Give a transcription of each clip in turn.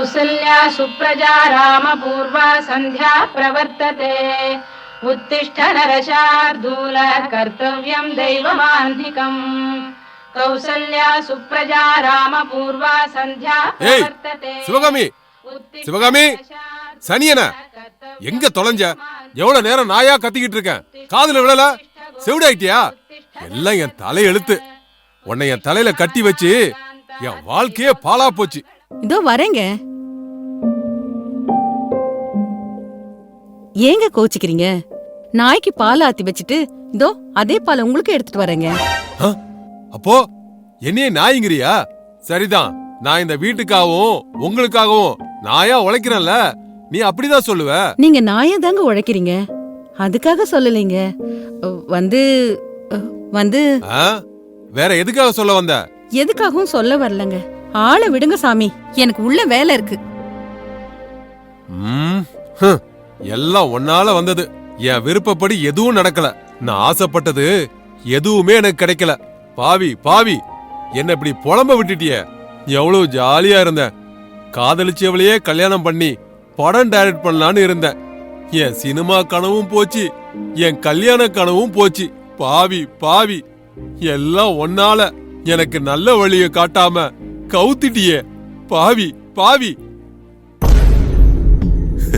कौसल्या सुप्रजा रामपूर्वा सन्ध्या प्रवर्तते उत्तिष्ठ नरशार्दूल कर्तव्यं दैवमान्धिकम् कौसल्या सुप्रजा रामपूर्वा सन्ध्या ஏய் प्रवर्तते சிவகாமி उत्तिष्ठ சிவகாமி नरशार्दूल சனியன कर्तव्यं எங்க தொலைஞ்ச எவ்வளவு நேரம் நாயா கத்திக்கிட்டு இருக்கேன் காதுல விழல செவிடாயிட்டியா எல்லாம் என் தலை எழுத்து உன்னை என் தலையில கட்டி வச்சு என் வாழ்க்கையே பாழா போச்சு இதோ வரேங்க ஏங்க கோச்சிக்கிறீங்க? நாய்க்கு பால் ஆத்தி வச்சுட்டு இதோ அதே பாலை உங்களுக்கு எடுத்துட்டு வரேங்க? அப்போ என்னைய நாய்ங்கிறியா? சரிதான் நான் இந்த வீட்டுக்காகவும் உங்களுக்காகவும் நாயா உழைக்கிறேன்ல. நீ அப்படிதான் சொல்லுவ. நீங்க நாயா தாங்க உழைக்கிறீங்க. அதுக்காக சொல்லலைங்க. வந்து வந்து? வேற எதுக்காக சொல்ல வந்த? எதுக்காகவும் சொல்ல வரலங்க. ஆளை விடுங்க சாமி. எனக்கு உள்ள வேலை இருக்கு. எல்லாம் ஒன்னால வந்தது. என் விருப்பப்படி எதுவும் நடக்கல. நான் ஆசைப்பட்டது எதுவுமே எனக்கு கிடைக்கல. பாவி பாவி என்ன இப்படி புலம்ப விட்டுட்டியே. எவ்வளவு ஜாலியா இருந்தேன். காதலிச்சவளையே கல்யாணம் பண்ணி படம் டைரக்ட் பண்ணலான்னு இருந்தேன். என் சினிமா கனவும் போச்சு. என் கல்யாண கனவும் போச்சு. பாவி பாவி எல்லாம் ஒன்னால எனக்கு நல்ல வழியை காட்டாம கவுத்திட்டியே. பாவி பாவி.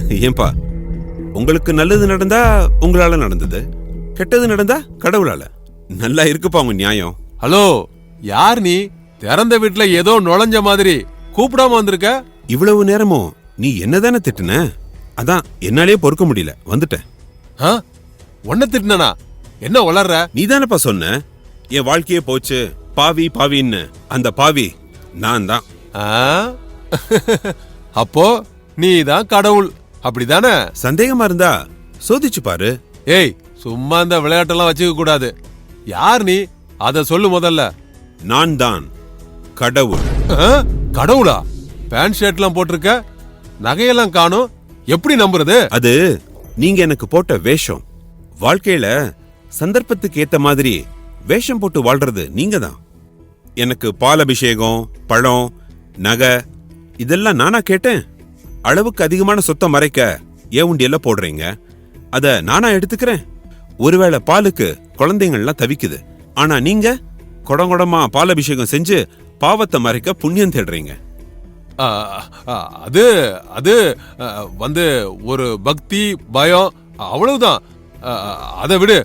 ஏன்பா உங்களுக்கு நல்லது நடந்தா உங்களால நடந்தது கெட்டது நடந்தா கடவுளால. நல்லா இருக்குப்பா உங்க நியாயம். ஹலோ யார் நீ? திறந்த வீட்ல ஏதோ நுழைஞ்ச மாதிரி கூப்பிடாம வந்திருக்க? இவ்வளவு நேரமும் நீ என்னதானே திட்டுன? அதான் என்னாலே பொறுக்க முடியல. வந்துட்டேன்? உன்னை திட்டினனா? என்ன வளர்ற நீ தானப்பா சொன்ன? என் வாழ்க்கையே போச்சு. பாவி பாவின்னு. அந்த பாவி நான் தான்? அப்போ நீ தான் கடவுள். அப்படிதானே? சந்தேகமா இருந்தா சோதிச்சு பாரு. ஏய் சும்மா இந்த விளையாட்டெல்லாம் வச்சுக்க கூடாது. யார் நீ? அத சொல்லு முதல்ல. நான் தான் கடவுள்? கடவுளா? பேண்ட் ஷர்ட்லாம் போட்டிருக்க? நகையெல்லாம் காணும்? எப்படி நம்புறது? அது நீங்க எனக்கு போட்ட வேஷம். வாழ்க்கையில சந்தர்ப்பத்துக்கு ஏத்த மாதிரி வேஷம் போட்டு வாழ்றது நீங்க தான் எனக்கு பால் அபிஷேகம் பழம் நகை இதெல்லாம் நானா கேட்டேன். அளவுக்கு அதிகமான சொத்தை மறைக்க ஏன் உண்டியெல்லாம் போடுறீங்க. அத நானா எடுத்துக்கிறேன். ஒருவேளை பாலுக்கு குழந்தைங்கள்லாம் தவிக்குது. ஆனா நீங்க குடங்குடமா பால் அபிஷேகம் செஞ்சு பாவத்தை மறைக்க புண்ணியம் தேடுறீங்க. அது அது வந்து ஒரு பக்தி பயம் அவ்வளவுதான். அதை விடு.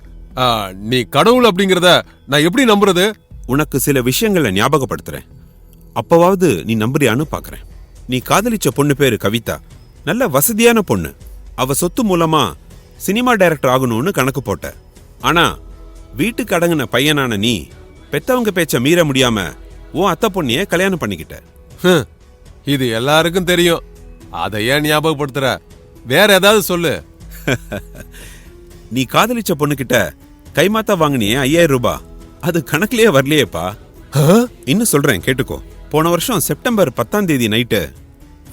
நீ கடவுள் அப்படிங்கறத நான் எப்படி நம்புறது? உனக்கு சில விஷயங்களை ஞாபகப்படுத்துறேன். அப்பவாவது நீ நம்புறியான்னு பாக்குறேன். நீ காதலிச்ச பொண்ணு பேரு கவிதா. நல்ல வசதியான பொண்ணு. அவ சொத்து மூலமா சினிமா டைரக்டர் ஆகணும்னு கணக்கு போட்ட. ஆனா வீட்டுக்கு அடங்கின பையனான நீ பெத்தவங்க பேச்ச மீற முடியாம உன் அத்தை பொண்ணைய கல்யாணம் பண்ணிக்கிட்ட. இது எல்லாருக்கும் தெரியும். அதை ஏன் ஞாபகப்படுத்துற? வேற ஏதாவது சொல்லு. நீ காதலிச்ச பொண்ணுகிட்ட கைமாத்தா வாங்கினியே ஐயாயிரம் ரூபாய். அது கணக்குலயே வரலையேப்பா? இன்னும் சொல்றேன் கேட்டுக்கோ. போன வருஷம் செப்டம்பர் பத்தாம் தேதி நைட்டு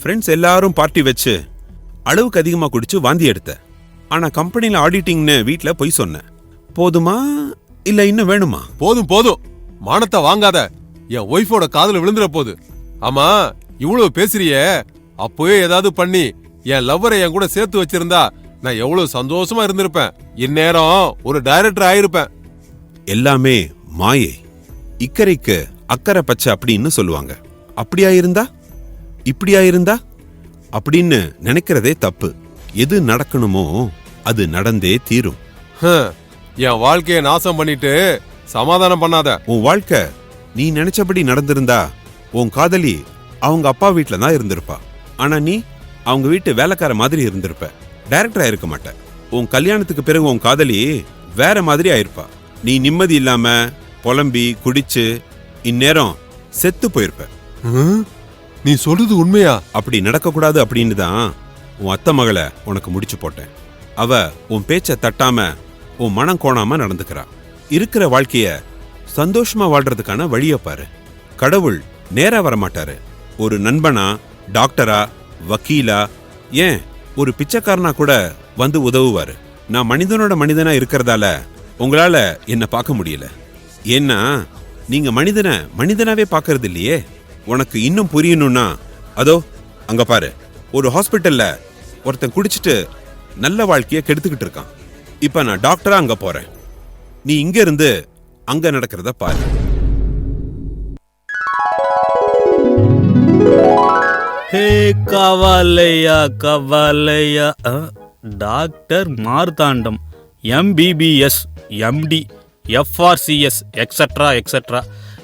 ஃப்ரெண்ட்ஸ் எல்லாரும் பார்ட்டி வச்சு அளவுக்கு அதிகமா குடிச்சு வாந்தி எடுத்த. ஆனா கம்பெனில ஆடிட்டிங்னு வீட்ல பொய் சொன்னேன் போதுமா? இல்ல இன்னும் வேணுமா? போதும் போதும். மானத்தை வாங்காத. என் ஒய்ஃபோட காதுல விழுந்துற போகுது ஆமா இவ்வளவு பேசுறியே. அப்போயே ஏதாவது பண்ணி என் லவ்வரை என் கூட சேர்த்து வச்சிருந்தா நான் எவ்வளவு சந்தோஷமா இருந்திருப்பேன். இந்நேரம் ஒரு டைரக்டர் ஆயிருப்பேன். எல்லாமே மாயை. இக்கரைக்கு அக்கறை பச்சை அப்படின்னு சொல்லுவாங்க. அப்படியா இருந்தா? இப்படியா இருந்தா? அப்படின்னு நினைக்கிறதே தப்பு. எது நடக்கணுமோ அது நடந்தே தீரும். என் வாழ்க்கைய நாசம் பண்ணிட்டு சமாதானம் பண்ணாத. உன் வாழ்க்கை நீ நினைச்சபடி நடந்திருந்தா உன் காதலி அவங்க அப்பா வீட்ல தான் இருந்திருப்பா. ஆனா நீ அவங்க வீட்டு வேலைக்கார மாதிரி இருந்திருப்ப. டைரக்டரா இருக்க மாட்ட. உன் கல்யாணத்துக்கு பிறகு உன் காதலி வேற மாதிரி ஆயிருப்பா. நீ நிம்மதி இல்லாம புலம்பி குடிச்சு இந்நேரம் செத்து போயிருப்ப? நீ சொல்றது உண்மையா? அப்படி நடக்கக்கூடாது அப்படின்னு தான் உன் அத்தை மகளை உனக்கு முடிச்சு போட்டேன். அவ உன் பேச்ச தட்டாம உன் மனம் கோணாம நடந்துக்கிறா. இருக்கிற வாழ்க்கைய சந்தோஷமா வாழ்றதுக்கான வழிய பாரு. கடவுள் நேரா வரமாட்டாரு. ஒரு நண்பனா டாக்டரா வக்கீலா ஏன் ஒரு பிச்சைக்காரனா கூட வந்து உதவுவாரு. நான் மனிதனோட மனிதனா இருக்கிறதால உங்களால என்ன பார்க்க முடியல. ஏன்னா நீங்க மனிதனை மனிதனாவே பார்க்கறது இல்லையே உனக்கு இன்னும் புரியணும்னா அதோ அங்க பாரு. ஒரு ஹாஸ்பிட்டல்ல ஒருத்தன் குடிச்சிட்டு நல்ல வாழ்க்கைய கெடுத்துக்கிட்டு இருக்கான். இப்ப நான் டாக்டரா அங்க போறேன். நீ இங்க இருந்து அங்க நடக்கிறத பாரு. ஹே கவலையா கவலையா? அ, doctor Marthandam. MBBS MD FRCS extra extra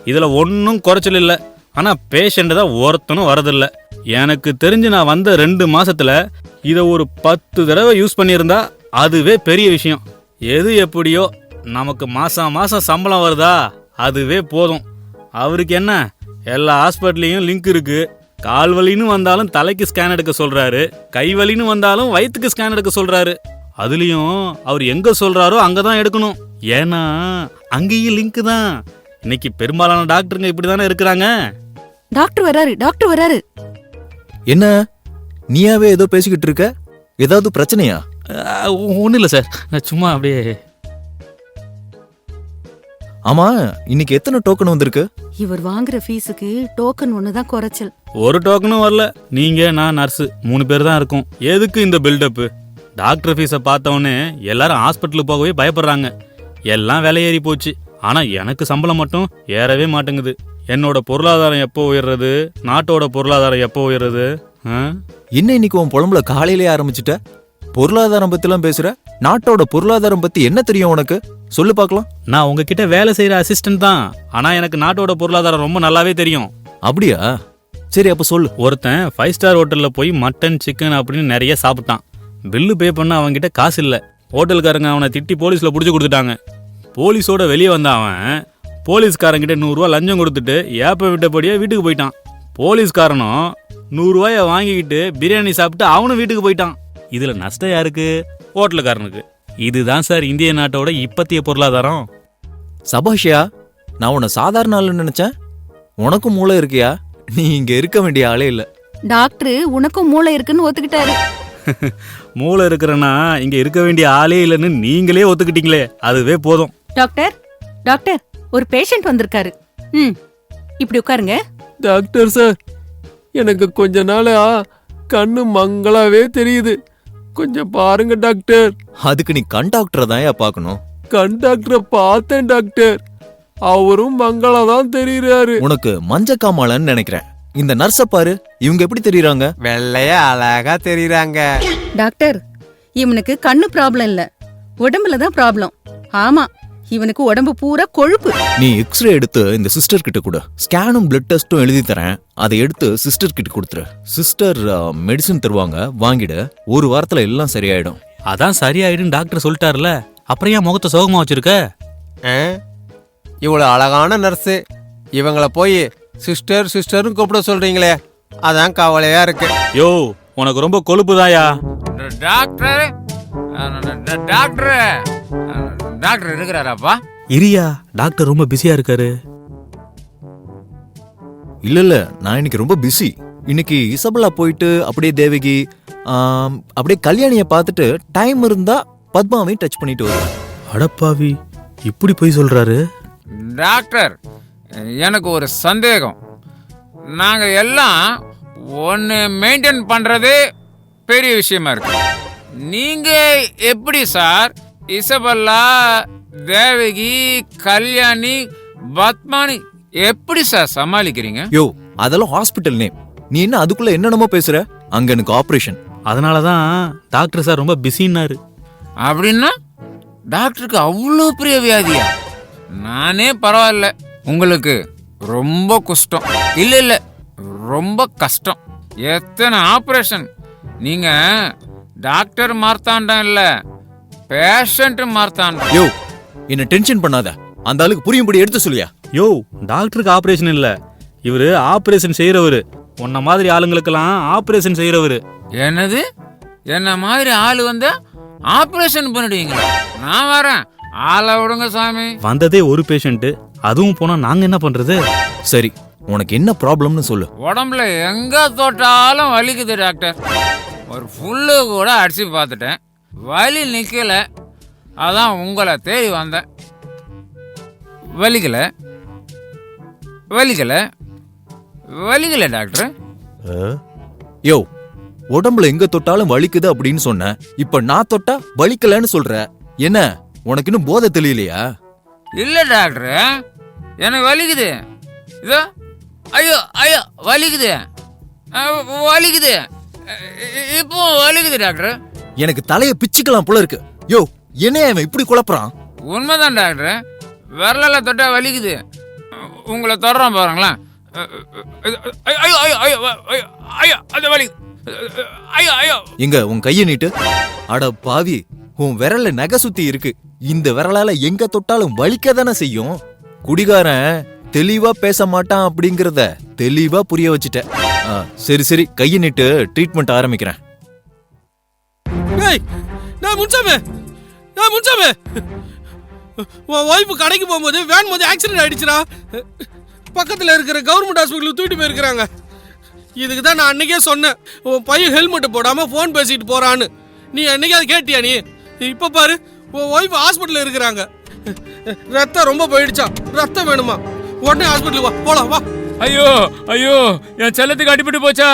இதில் ஒன்றும் குறைச்சல் இல்லை. ஆனால் பேஷண்ட்டு தான் ஒருத்தனும் வரதில்லை. எனக்கு தெரிஞ்சு நான் வந்த ரெண்டு மாதத்தில் இதை ஒரு பத்து தடவை யூஸ் பண்ணியிருந்தா அதுவே பெரிய விஷயம். எது எப்படியோ நமக்கு மாதம் மாதம் சம்பளம் வருதா? அதுவே போதும். அவருக்கு என்ன? எல்லா ஹாஸ்பிட்டல்லையும் லிங்க் இருக்குது கால் வலின்னு வந்தாலும் தலைக்கு ஸ்கேன் எடுக்க சொல்கிறாரு கை வலின்னு வந்தாலும் வயிற்றுக்கு ஸ்கேன் எடுக்க சொல்கிறாரு அதுலேயும் அவர் எங்கே சொல்கிறாரோ அங்கே தான் எடுக்கணும். ஏன்னா அங்கேயும் லிங்க் தான். இன்னைக்கு பெரும்பாலான டாக்டருங்க இப்படி தானே இருக்கிறாங்க. டாக்டர் வராரு டாக்டர் வராரு. என்ன? நீயாவே ஏதோ பேசிக்கிட்டு இருக்க? ஏதாவது பிரச்சனையா? ஒன்றும் இல்லை சார். நான் சும்மா அப்படியே ஆமா இன்னைக்கு எத்தனை டோக்கன் வந்திருக்கு? இவர் வாங்குற ஃபீஸுக்கு டோக்கன் ஒண்ணுதான் குறைச்சல். ஒரு டோக்கனும் வரல. நீங்க நான் நர்ஸு மூணு பேர் தான் இருக்கோம். எதுக்கு இந்த பில்டப்பு டாக்டர் ஃபீஸை பார்த்தவொடனே எல்லாரும் ஹாஸ்பிட்டலுக்கு போகவே பயப்படுறாங்க. எல்லாம் விலை ஏறி போச்சு. ஆனா எனக்கு சம்பளம் மட்டும் ஏறவே மாட்டேங்குது. என்னோட பொருளாதாரம் எப்போ உயர்றது? நாட்டோட பொருளாதாரம் எப்போ உயர்றது? என்ன இன்னைக்கு உன் புலம்புல காலையிலே ஆரம்பிச்சிட்ட? பொருளாதாரம் பத்திலாம் பேசுற? நாட்டோட பொருளாதாரம் பத்தி என்ன தெரியும் உனக்கு? சொல்லு பார்க்கலாம் நான் உங்ககிட்ட வேலை செய்யற அசிஸ்டன்ட் தான். ஆனா எனக்கு நாட்டோட பொருளாதாரம் ரொம்ப நல்லாவே தெரியும். அப்படியா? சரி அப்ப சொல்லு. ஒருத்தன் ஃபைவ் ஸ்டார் ஹோட்டல்ல போய் மட்டன் சிக்கன் அப்படின்னு நிறைய சாப்பிட்டான். பில்லு பே பண்ண அவன்கிட்ட காசு இல்ல. ஹோட்டல்காரங்க அவனை திட்டி போலீஸ்ல புடிச்சு கொடுத்துட்டாங்க. போலீஸோட வெளியே வந்த அவன் போலீஸ்காரங்கிட்ட நூறுரூவா லஞ்சம் கொடுத்துட்டு ஏப்ப விட்டபடியே வீட்டுக்கு போயிட்டான். போலீஸ்காரனும் நூறுரூவாய வாங்கிக்கிட்டு பிரியாணி சாப்பிட்டு அவனும் வீட்டுக்கு போயிட்டான். இதுல நஷ்டம் யாருக்கு? ஹோட்டலுக்காரனுக்கு இதுதான் சார் இந்திய நாட்டோட இப்பத்திய பொருளாதாரம். சபாஷியா நான் உன்னை சாதாரண ஆளுன்னு நினைச்சேன். உனக்கும் மூளை இருக்கியா? நீ இங்க இருக்க வேண்டிய ஆளே இல்ல. டாக்டர் உனக்கும் மூளை இருக்குன்னு ஒத்துக்கிட்டாரு. மூளை இருக்கிறனா இங்க இருக்க வேண்டிய ஆளே இல்லைன்னு நீங்களே ஒத்துக்கிட்டீங்களே. அதுவே போதும். டாக்டர் டாக்டர் ஒரு பேஷண்ட் வந்திருக்காரு. ம் இப்படி உட்காருங்க. டாக்டர் சார் எனக்கு கொஞ்ச நாளா கண்ணு மங்களாவே தெரியுது. கொஞ்சம் பாருங்க டாக்டர். அதுக்கு நீ கண் டாக்டரை தான் பார்க்கணும். கண் டாக்டரை பார்த்தேன் டாக்டர். அவரும் மங்களா தான் தெரியுறாரு. உனக்கு மஞ்ச காமாலன்னு நினைக்கிறேன். இந்த நர்ஸ பாரு இவங்க எப்படி தெரியறாங்க? வெள்ளைய அழகா தெரியுறாங்க. டாக்டர் இவனுக்கு கண்ணு ப்ராப்ளம் இல்ல. உடம்புல தான் ப்ராப்ளம் ஆமா இவனுக்கு உடம்பு பூரா கொழுப்பு. நீ எக்ஸ்ரே எடுத்து இந்த சிஸ்டர் கிட்ட கொடு. ஸ்கேனும் பிளட் டெஸ்டும் எழுதி தரேன். அதை எடுத்து சிஸ்டர் கிட்ட கொடுத்துரு. சிஸ்டர் மெடிசன் தருவாங்க. வாங்கிடு. ஒரு வாரத்துல எல்லாம் சரியாயிடும். அதான் சரியாயிடும் டாக்டர் சொல்லிட்டாருல. அப்புறம் ஏன் முகத்தை சோகமா வச்சிருக்க? ஆ? இவ்வளவு அழகான நர்ஸு இவங்கள போய் சிஸ்டர் சிஸ்டர்னு கூப்பிட சொல்றீங்களே. அதான் கவலையா இருக்கு. யோ உனக்கு ரொம்ப கொழுப்பு தாயா டாக்டர் டாக்டர் டாக்டர் இருக்கிறாராப்பா? இரியா டாக்டர் ரொம்ப பிஸியா இருக்காரு. இல்ல இல்ல நான் இன்னைக்கு ரொம்ப பிஸி. இன்னைக்கு இசபலா போயிட்டு அப்படியே தேவகி அப்படியே கல்யாணிய பார்த்துட்டு டைம் இருந்தா பத்மாவையும் டச் பண்ணிட்டு வருவேன். அடப்பாவி இப்படி போய் சொல்றாரு? டாக்டர் எனக்கு ஒரு சந்தேகம். நாங்க எல்லாம் ஒன்று மெயின்டைன் பண்றது பெரிய விஷயமா இருக்கு. நீங்க எப்படி சார் இசபல்லா தேவகி கல்யாணி பத்மானி எப்படி சார் சமாளிக்கிறீங்க? யோ அதெல்லாம் ஹாஸ்பிட்டல் நேம் நீ என்ன அதுக்குள்ள என்னென்னமோ பேசுற? அங்க எனக்கு ஆபரேஷன் அதனாலதான் டாக்டர் சார் ரொம்ப பிஸின்னாரு அப்படின்னா டாக்டருக்கு அவ்வளோ பெரிய வியாதியா? நானே பரவாயில்ல. உங்களுக்கு ரொம்ப கஷ்டம். இல்ல இல்ல. ரொம்ப கஷ்டம். எத்தனை ஆபரேஷன் நீங்க டாக்டர் மார்த்தாண்டம் இல்ல பேஷண்ட் மார்த்தாண்டம். யோ என்ன டென்ஷன் பண்ணாத. அந்த ஆளுக்கு புரியும்படி எடுத்து சொல்லியா? யோ டாக்டருக்கு ஆபரேஷன் இல்ல. இவரு ஆபரேஷன் செய்யறவரு உன்ன மாதிரி ஆளுங்களுக்கெல்லாம் ஆபரேஷன் செய்யறவரு என்னது? என்ன மாதிரி ஆள் வந்தா ஆபரேஷன் பண்ணிடுவீங்களா நான் வரேன். ஆளை விடுங்க சாமி. வந்ததே ஒரு பேஷண்ட் அதுவும் போனா நாங்க என்ன பண்றது? சரி உனக்கு என்ன ப்ராப்ளம்னு சொல்லு. உடம்புல எங்க தொட்டாலும் வலிக்குது டாக்டர். ஒரு புல்லு கூட அடிச்சு பார்த்துட்டேன். வலி நிக்கல. அதான் உங்களை தேடி வந்தேன். வலிக்கல. வலிக்கல. வலிக்கல டாக்டர். யோ உடம்புல எங்க தொட்டாலும் வலிக்குது அப்படின்னு சொன்ன. இப்ப நான் தொட்டா வலிக்கலன்னு சொல்ற. என்ன உனக்கு இன்னும் போதை தெரியலையா? இல்லை டாக்டர். எனக்கு வலிக்குது. இதோ ஐயோ ஐயோ வலிக்குது. வலிக்குது. இப்போ வலிக்குது டாக்டர். எனக்கு தலைய பிச்சுக்கலாம் போல இருக்கு. யோ என்னைய அவன் இப்படி குழப்புறான்? உண்மைதான் டாக்டர். விரலால தொட்டா வலிக்குது. உங்களை தொடறான் பாருங்களேன். ஐயோ ஐயோ ஐயோ ஐயோ ஐயோ அது வலி. ஐயோ ஐயோ. எங்க உன் கைய நீட்டு. அட பாவி உன் விரல்ல நகை சுத்தி இருக்கு. இந்த விரலால எங்க தொட்டாலும் வலிக்க தானே செய்யும்? குடிகாரன் தெளிவா பேச மாட்டான் அப்படிங்கறத தெளிவா புரிய வச்சுட்ட. ஆ, சரி சரி கைய நிட்டு ட்ரீட்மெண்ட் ஆரம்பிக்கிறேன். ஏய் நான் முன்சாமி நான் முன்சாமி. உன் ஒய்ஃபு கடைக்கு போகும்போது வேன் போது ஆக்சிடென்ட் ஆயிடுச்சுடா. பக்கத்தில் இருக்கிற கவர்மெண்ட் ஹாஸ்பிட்டலுக்கு தூக்கிட்டு போயிருக்கிறாங்க. இதுக்கு தான் நான் அன்னைக்கே சொன்னேன் உன் பையன் ஹெல்மெட் போடாமல் ஃபோன் பேசிட்டு போகிறான்னு நீ அன்னைக்கு அதை கேட்டியா நீ? இப்போ பாரு உன் ஒய்ஃப் ஹாஸ்பிட்டலில் இருக்கிறாங்க. ரத்தம் ரொம்ப போயிடுச்சான் ரத்தம் வேணுமா? உடனே ஹாஸ்பிட்டலுக்கு வா. போலாம் வா. ஐயோ ஐயோ என் செல்லத்துக்கு அடிபட்டு போச்சா?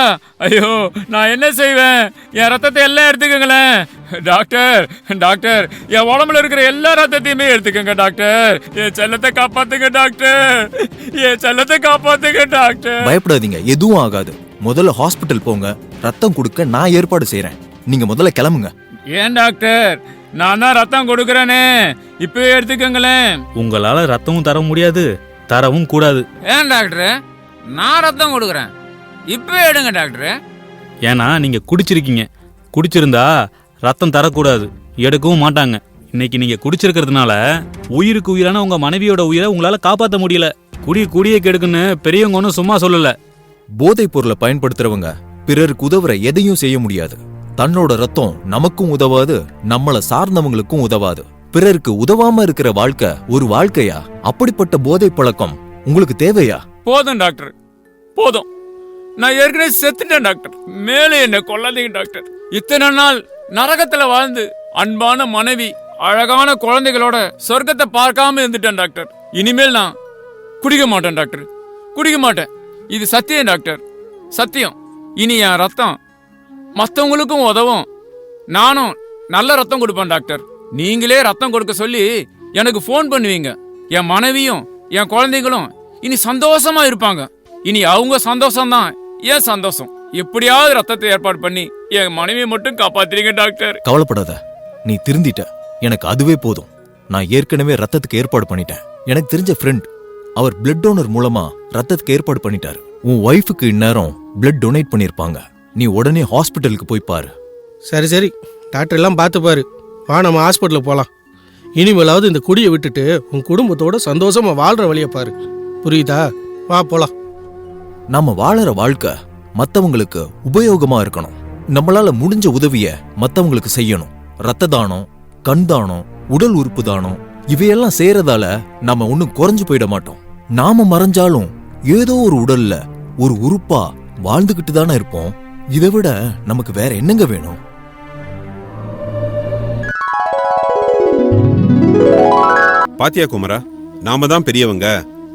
ஐயோ நான் என்ன செய்வேன்? என் ரத்தத்தை எல்லாம் எடுத்துக்கங்களேன். டாக்டர் டாக்டர் என் உடம்புல இருக்கிற எல்லா ரத்தத்தையுமே எடுத்துக்கங்க டாக்டர். என் செல்லத்தை காப்பாத்துங்க டாக்டர். என் செல்லத்தை காப்பாத்துங்க டாக்டர். பயப்படாதீங்க எதுவும் ஆகாது. முதல்ல ஹாஸ்பிட்டல் போங்க. ரத்தம் கொடுக்க நான் ஏற்பாடு செய்றேன். நீங்க முதல்ல கிளம்புங்க. ஏன் டாக்டர்? நான் தான் ரத்தம் கொடுக்குறேனே. இப்பவே எடுத்துக்கங்களேன். உங்களால ரத்தமும் தர முடியாது தரவும் கூடாது. ஏன் டாக்டர்? நான் ரத்தம் கொடுக்குறேன். இப்பவே எடுங்க டாக்டர். ஏன்னா நீங்க குடிச்சிருக்கீங்க. குடிச்சிருந்தா ரத்தம் தரக்கூடாது. எடுக்கவும் மாட்டாங்க. இன்னைக்கு நீங்க குடிச்சிருக்கிறதுனால உயிருக்கு உயிரான உங்க மனைவியோட உயிரை உங்களால காப்பாத்த முடியல. குடி குடியை கெடுக்குன்னு பெரியவங்க ஒன்றும் சும்மா சொல்லல. போதைப் பொருளை பயன்படுத்துறவங்க பிறருக்கு உதவுற எதையும் செய்ய முடியாது. தன்னோட ரத்தம் நமக்கும் உதவாது நம்மள சார்ந்தவங்களுக்கும் உதவாது. பிறருக்கு உதவாம இருக்கிற வாழ்க்கை ஒரு வாழ்க்கையா? அப்படிப்பட்ட போதை பழக்கம் உங்களுக்கு தேவையா? போதும் டாக்டர். போதும். நான் ஏற்கனவே செத்துட்டேன் டாக்டர். மேலே என்ன கொல்லாதீங்க டாக்டர். இத்தனை நாள் நரகத்துல வாழ்ந்து அன்பான மனைவி அழகான குழந்தைகளோட சொர்க்கத்தை பார்க்காம இருந்துட்டேன் டாக்டர். இனிமேல் நான் குடிக்க மாட்டேன் டாக்டர். குடிக்க மாட்டேன். இது சத்தியம் டாக்டர். சத்தியம். இனி என் ரத்தம் மற்றவங்களுக்கும் உதவும். நானும் நல்ல ரத்தம் கொடுப்பேன் டாக்டர். நீங்களே ரத்தம் கொடுக்க சொல்லி எனக்கு ஃபோன் பண்ணுவீங்க. என் மனைவியும் என் குழந்தைகளும் இனி சந்தோஷமா இருப்பாங்க. இனி அவங்க சந்தோஷம்தான் ஏன் சந்தோஷம். எப்படியாவது ரத்தத்தை ஏற்பாடு பண்ணி என் மனைவியை மட்டும் காப்பாத்துறீங்க டாக்டர். கவலைப்படாத. நீ திருந்திட்ட. எனக்கு அதுவே போதும். நான் ஏற்கனவே ரத்தத்துக்கு ஏற்பாடு பண்ணிட்டேன். எனக்கு தெரிஞ்ச ஃப்ரெண்ட் அவர் பிளட் டோனர் மூலமா ரத்தத்துக்கு ஏற்பாடு பண்ணிட்டாரு. உன் ஒய்ஃபுக்கு இந்நேரம் பிளட் டொனேட் பண்ணிருப்பாங்க. நீ உடனே ஹாஸ்பிட்டலுக்கு போய் பாரு. சரி சரி. டாக்டர் எல்லாம் பார்த்து பாரு. வா நம்ம ஹாஸ்பிட்டலுக்கு போகலாம் இனிமேலாவது இந்த குடியை விட்டுட்டு உன் குடும்பத்தோட சந்தோஷமா வாழ்ற வழியை பாரு. புரியுதா? வா போலாம். நம்ம வாழற வாழ்க்கை மத்தவங்களுக்கு உபயோகமா இருக்கணும். நம்மளால முடிஞ்ச உதவிய மத்தவங்களுக்கு செய்யணும். ரத்த தானம் கண் தானம் உடல் உறுப்பு தானம் இவையெல்லாம் செய்யறதால நாம ஒண்ணும் குறைஞ்சு போயிட மாட்டோம். நாம மறைஞ்சாலும் ஏதோ ஒரு உடல்ல ஒரு உறுப்பா வாழ்ந்துகிட்டு தானே இருப்போம். இதை விட நமக்கு வேற என்னங்க வேணும்? பாத்தியா குமரா நாம தான் பெரியவங்க.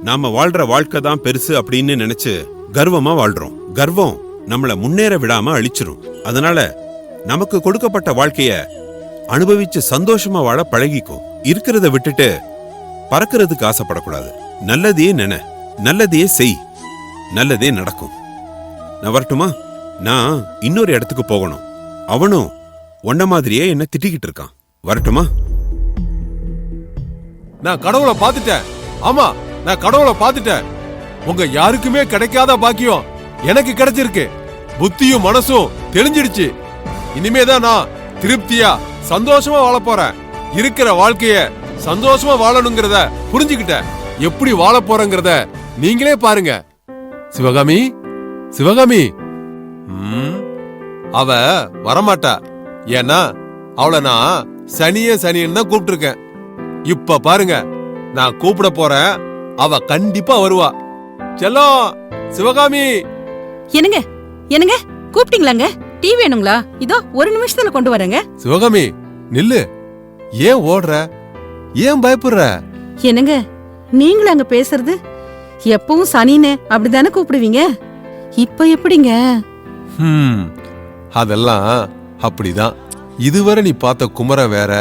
நாம வாழ்ற வாழ்க்கை தான் பெருசு அப்படின்னு நினைச்சு கர்வமா வாழ்றோம். கர்வம் நம்மள முன்னேற விடாம அழிச்சிரும். அதனால நமக்கு கொடுக்கப்பட்ட வாழ்க்கைய அனுபவிச்சு சந்தோஷமா வாழ பழகிக்கும். இருக்கிறத விட்டுட்டு பறக்கிறதுக்கு ஆசைப்படக்கூடாது. நல்லதையே நினை நல்லதையே செய் நல்லதே நடக்கும். நான் வரட்டுமா நான் இன்னொரு இடத்துக்கு போகணும். அவனும் உன்ன மாதிரியே என்ன திட்டிக்கிட்டு இருக்கான். வரட்டுமா? நான் கடவுளை பார்த்துட்டேன். ஆமா நான் கடவுளை பார்த்துட்டேன். உங்க யாருக்குமே கிடைக்காத பாக்கியம் எனக்கு கிடைச்சிருக்கு. புத்தியும் மனசும் தெளிஞ்சிடுச்சு. இனிமே தான் நான் திருப்தியா சந்தோஷமா வாழ போறேன். இருக்கிற வாழ்க்கைய சந்தோஷமா வாழணுங்கிறத புரிஞ்சுக்கிட்டேன். எப்படி வாழ போறேங்கிறத நீங்களே பாருங்க. சிவகாமி சிவகாமி. அவ வரமாட்டா. ஏன்னா அவளை நான் சனிய சனியன்னு தான் கூப்பிட்டுருக்கேன். இப்ப பாருங்க நான் கூப்பிட போறேன் அவ கண்டிப்பா வருவா. செல்லம் சிவகாமி! என்னங்க? என்னங்க? கூப்பிட்டீங்களாங்க? டீ வேணுங்களா? இதோ ஒரு நிமிஷத்துல கொண்டு வரேங்க. சிவகாமி நில்லு. ஏன் ஓடுற? ஏன் பயப்படுற? என்னங்க? நீங்களும் அங்க பேசுறது? எப்பவும் சனின்னு அப்படிதானே கூப்பிடுவீங்க? இப்ப எப்படிங்க? ஹம், அதெல்லாம் அப்படிதான். இதுவரை நீ பார்த்த குமரன் வேற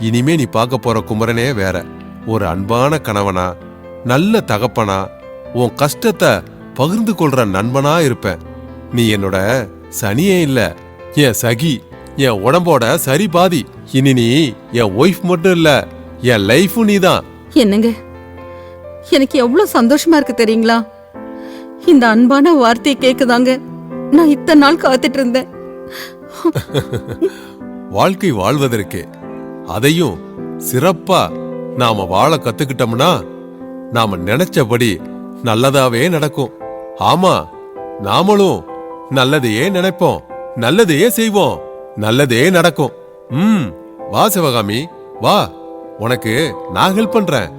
இனிமே நீ பார்க்க போற குமரனே வேற. ஒரு அன்பான கணவனா நல்ல தகப்பனா உன் கஷ்டத்தை பகிர்ந்து கொள்ற நண்பனா இருப்பேன் நீ என்னோட சனியே இல்ல என் சகி என் உடம்போட சரி பாதி. இனி நீ என் ஒய்ஃப் மட்டும் இல்ல என் லைஃபும் நீ தான் என்னங்க? எனக்கு எவ்வளவு சந்தோஷமா இருக்கு தெரியுங்களா? இந்த அன்பான வார்த்தையை கேக்குதாங்க நான் இத்தனை நாள் காத்துட்டு இருந்தேன். வாழ்க்கை வாழ்வதற்கு. அதையும் சிறப்பா நாம வாழ கத்துக்கிட்டோம்னா நாம நினைச்சபடி நல்லதாவே நடக்கும். ஆமா நாமளும் நல்லதையே நினைப்போம் நல்லதையே செய்வோம் நல்லதே நடக்கும். ம் வா சிவகாமி வா. உனக்கு நான் ஹெல்ப் பண்றேன்.